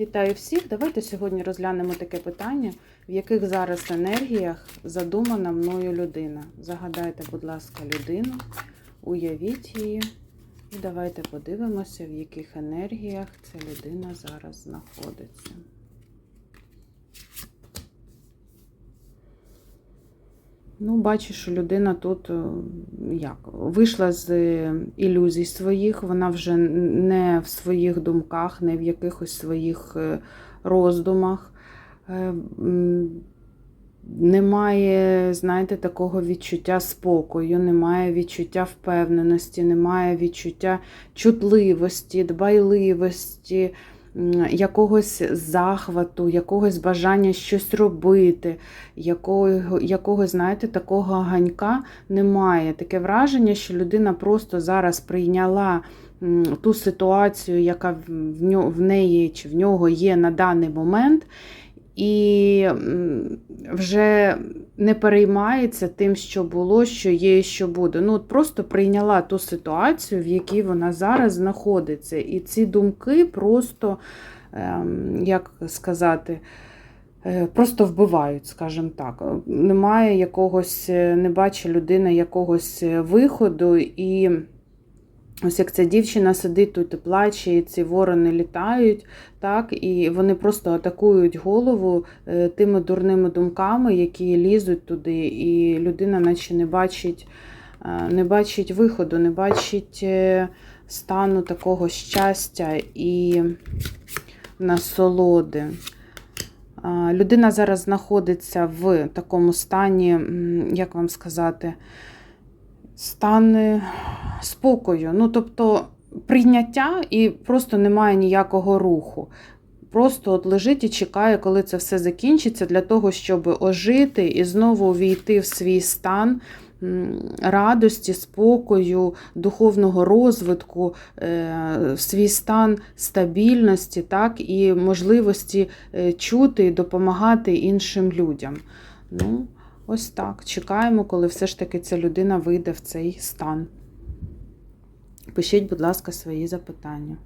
Вітаю всіх! Давайте сьогодні розглянемо таке питання, в яких зараз енергіях задумана мною людина. Загадайте, будь ласка, людину, уявіть її. І давайте подивимося, в яких енергіях ця людина зараз знаходиться. Ну, бачу, що людина тут е, як вийшла з ілюзій своїх, вона вже не в своїх думках, не в якихось своїх е, роздумах. Е, Немає, знаєте, такого відчуття спокою, немає відчуття впевненості, немає відчуття чутливості, дбайливості, якогось захвату, якогось бажання щось робити, якого, якогось, знаєте, такого ганька немає. Таке враження, що людина просто зараз прийняла ту ситуацію, яка в неї чи в нього є на даний момент. І вже не переймається тим, що було, що є і що буде. Ну, от просто прийняла ту ситуацію, в якій вона зараз знаходиться. І ці думки просто, ем, як сказати, е, просто вбивають, скажімо так. Немає якогось, е, не бачить людина якогось е, виходу. І ось як ця дівчина сидить тут і плаче, і ці ворони літають, так, і вони просто атакують голову е, тими дурними думками, які лізуть туди, і людина наче не бачить, е, не бачить виходу, не бачить е, стану такого щастя і насолоди. Людина зараз знаходиться в такому стані, як вам сказати, стан е, спокою. Ну, тобто прийняття і просто немає ніякого руху. Просто от лежить і чекає, коли це все закінчиться, для того, щоб ожити і знову увійти в свій стан радості, спокою, духовного розвитку, е, в свій стан стабільності, так, і можливості е, чути і допомагати іншим людям. Ну, ось так. Чекаємо, коли все ж таки ця людина вийде в цей стан. Пишіть, будь ласка, свої запитання.